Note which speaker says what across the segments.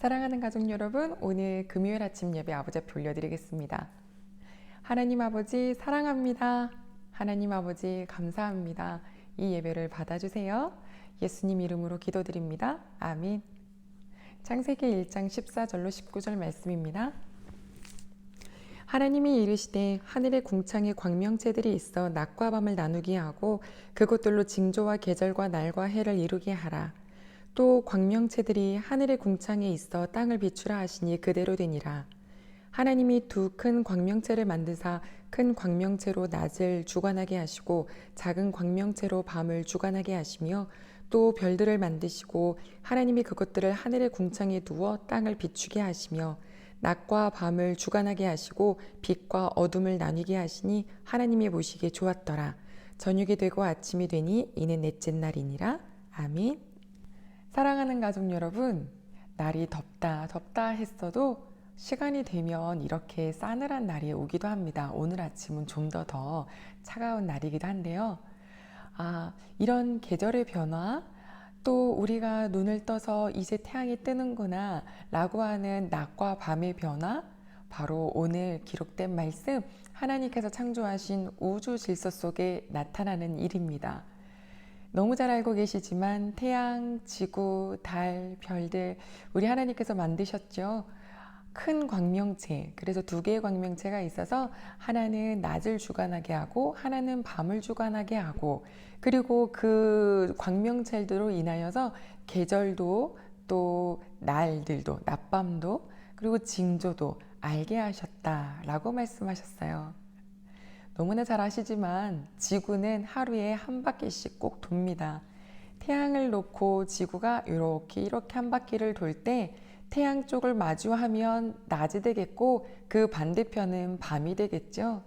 Speaker 1: 사랑하는 가족 여러분, 오늘 금요일 아침 예배 아버지 앞에 올려드리겠습니다. 하나님 아버지 사랑합니다. 하나님 아버지 감사합니다. 이 예배를 받아주세요. 예수님 이름으로 기도드립니다. 아멘. 창세기 1장 14절로 19절 말씀입니다. 하나님이 이르시되 하늘의 궁창에 광명체들이 있어 낮과 밤을 나누게 하고 그것들로 징조와 계절과 날과 해를 이루게 하라. 또 광명체들이 하늘의 궁창에 있어 땅을 비추라 하시니 그대로 되니라. 하나님이 두 큰 광명체를 만드사 큰 광명체로 낮을 주관하게 하시고 작은 광명체로 밤을 주관하게 하시며 또 별들을 만드시고 하나님이 그것들을 하늘의 궁창에 두어 땅을 비추게 하시며 낮과 밤을 주관하게 하시고 빛과 어둠을 나뉘게 하시니 하나님이 보시기에 좋았더라. 저녁이 되고 아침이 되니 이는 넷째 날이니라. 아멘. 사랑하는 가족 여러분, 날이 덥다 덥다 했어도 시간이 되면 이렇게 싸늘한 날이 오기도 합니다. 오늘 아침은 좀더더 차가운 날이기도 한데요. 아, 이런 계절의 변화, 또 우리가 눈을 떠서 이제 태양이 뜨는구나 라고 하는 낮과 밤의 변화, 바로 오늘 기록된 말씀, 하나님께서 창조하신 우주 질서 속에 나타나는 일입니다. 너무 잘 알고 계시지만 태양, 지구, 달, 별들, 우리 하나님께서 만드셨죠. 큰 광명체, 그래서 두 개의 광명체가 있어서 하나는 낮을 주관하게 하고 하나는 밤을 주관하게 하고 그리고 그 광명체들로 인하여서 계절도 또 날들도 낮밤도 그리고 징조도 알게 하셨다라고 말씀하셨어요. 너무나 잘 아시지만 지구는 하루에 한 바퀴씩 꼭 돕니다. 태양을 놓고 지구가 이렇게 이렇게 한 바퀴를 돌 때 태양 쪽을 마주하면 낮이 되겠고 그 반대편은 밤이 되겠죠.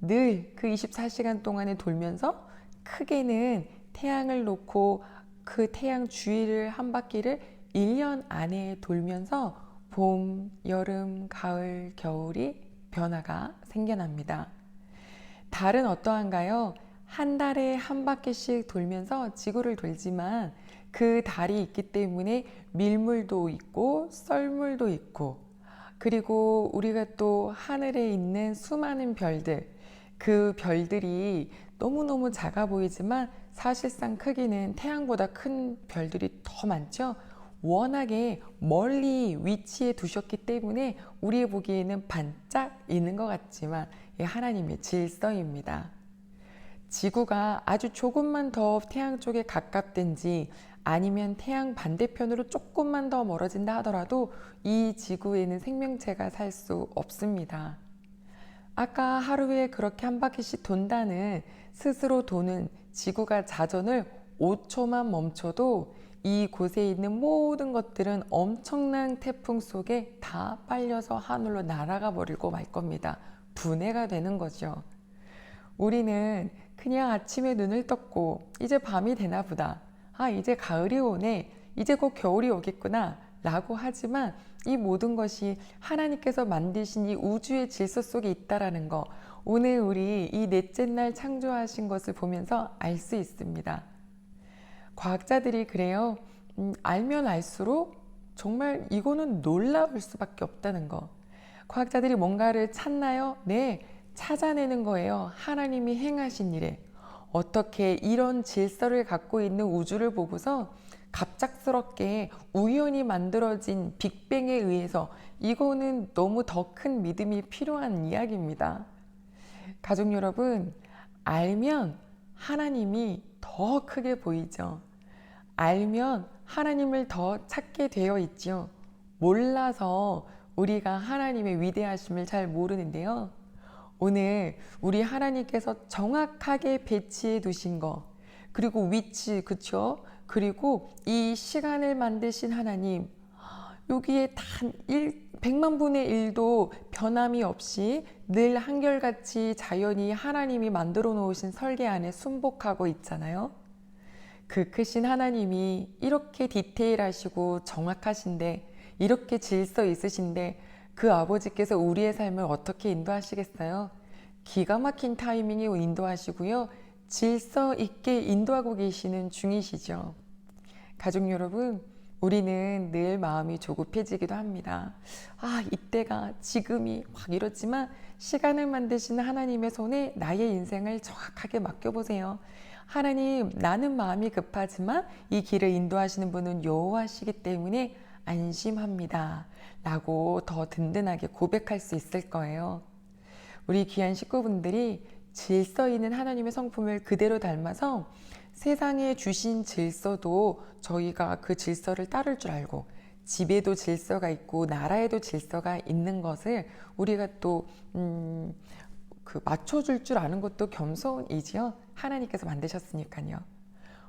Speaker 1: 늘 그 24시간 동안에 돌면서 크게는 태양을 놓고 그 태양 주위를 한 바퀴를 1년 안에 돌면서 봄, 여름, 가을, 겨울이 변화가 생겨납니다. 달은 어떠한가요? 한 달에 한 바퀴씩 돌면서 지구를 돌지만 그 달이 있기 때문에 밀물도 있고 썰물도 있고 그리고 우리가 또 하늘에 있는 수많은 별들 그 별들이 너무너무 작아 보이지만 사실상 크기는 태양보다 큰 별들이 더 많죠. 워낙에 멀리 위치해 두셨기 때문에 우리 보기에는 반짝 있는 것 같지만 하나님의 질서입니다. 지구가 아주 조금만 더 태양 쪽에 가깝든지 아니면 태양 반대편으로 조금만 더 멀어진다 하더라도 이 지구에는 생명체가 살 수 없습니다. 아까 하루에 그렇게 한 바퀴씩 돈다는 스스로 도는 지구가 자전을 5초만 멈춰도 이 곳에 있는 모든 것들은 엄청난 태풍 속에 다 빨려서 하늘로 날아가 버리고 말 겁니다. 분해가 되는 거죠. 우리는 그냥 아침에 눈을 떴고 이제 밤이 되나 보다. 아, 이제 가을이 오네. 이제 곧 겨울이 오겠구나. 라고 하지만 이 모든 것이 하나님께서 만드신 이 우주의 질서 속에 있다라는 거 오늘 우리 이 넷째 날 창조하신 것을 보면서 알 수 있습니다. 과학자들이 그래요. 음, 알면 알수록 정말 이거는 놀라울 수밖에 없다는 거. 과학자들이 뭔가를 찾나요? 네, 찾아내는 거예요. 하나님이 행하신 일에. 어떻게 이런 질서를 갖고 있는 우주를 보고서 갑작스럽게 우연히 만들어진 빅뱅에 의해서 이거는 너무 더 큰 믿음이 필요한 이야기입니다. 가족 여러분, 알면 하나님이 더 크게 보이죠. 알면 하나님을 더 찾게 되어 있죠. 몰라서 우리가 하나님의 위대하심을 잘 모르는데요. 오늘 우리 하나님께서 정확하게 배치해 두신 거, 그리고 위치, 그쵸? 그리고 이 시간을 만드신 하나님, 여기에 단 1, 100만 분의 1도 변함이 없이 늘 한결같이 자연이 하나님이 만들어 놓으신 설계 안에 순복하고 있잖아요. 그 크신 하나님이 이렇게 디테일하시고 정확하신데, 이렇게 질서 있으신데, 그 아버지께서 우리의 삶을 어떻게 인도하시겠어요? 기가 막힌 타이밍에 인도하시고요. 질서 있게 인도하고 계시는 중이시죠. 가족 여러분, 우리는 늘 마음이 조급해지기도 합니다. 아, 이때가 지금이 막 이렇지만 시간을 만드시는 하나님의 손에 나의 인생을 정확하게 맡겨보세요. 하나님, 나는 마음이 급하지만 이 길을 인도하시는 분은 여호와시기 때문에 안심합니다. 라고 더 든든하게 고백할 수 있을 거예요. 우리 귀한 식구분들이 질서 있는 하나님의 성품을 그대로 닮아서 세상에 주신 질서도 저희가 그 질서를 따를 줄 알고 집에도 질서가 있고 나라에도 질서가 있는 것을 우리가 또 음, 그 맞춰줄 줄 아는 것도 겸손이지요. 하나님께서 만드셨으니까요.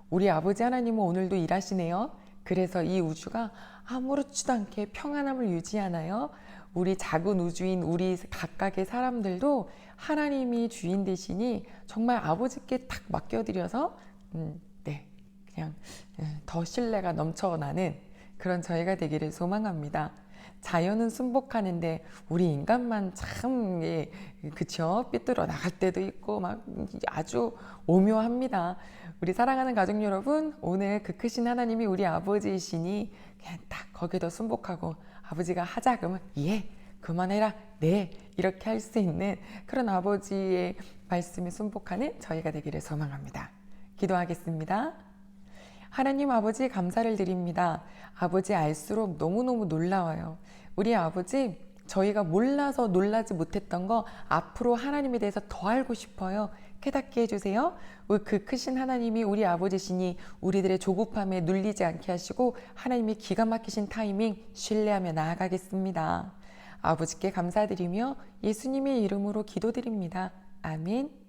Speaker 1: 우리 아버지 하나님은 오늘도 일하시네요. 그래서 이 우주가 아무렇지도 않게 평안함을 유지하나요? 우리 작은 우주인 우리 각각의 사람들도 하나님이 주인 되시니 정말 아버지께 탁 맡겨드려서 음, 네, 그냥 음, 더 신뢰가 넘쳐나는 그런 저희가 되기를 소망합니다. 자연은 순복하는데 우리 인간만 참 예, 그쵸 삐뚤어 나갈 때도 있고 막 아주 오묘합니다. 우리 사랑하는 가족 여러분 오늘 그 크신 하나님이 우리 아버지이시니 그냥 딱 거기에 순복하고 아버지가 하자 그러면 예 그만해라 네 이렇게 할 수 있는 그런 아버지의 말씀에 순복하는 저희가 되기를 소망합니다. 기도하겠습니다. 하나님 아버지 감사를 드립니다. 아버지 알수록 너무너무 놀라워요. 우리 아버지 저희가 몰라서 놀라지 못했던 거 앞으로 하나님에 대해서 더 알고 싶어요. 깨닫게 해주세요. 그 크신 하나님이 우리 아버지시니 우리들의 조급함에 눌리지 않게 하시고 하나님이 기가 막히신 타이밍 신뢰하며 나아가겠습니다. 아버지께 감사드리며 예수님의 이름으로 기도드립니다. 아멘.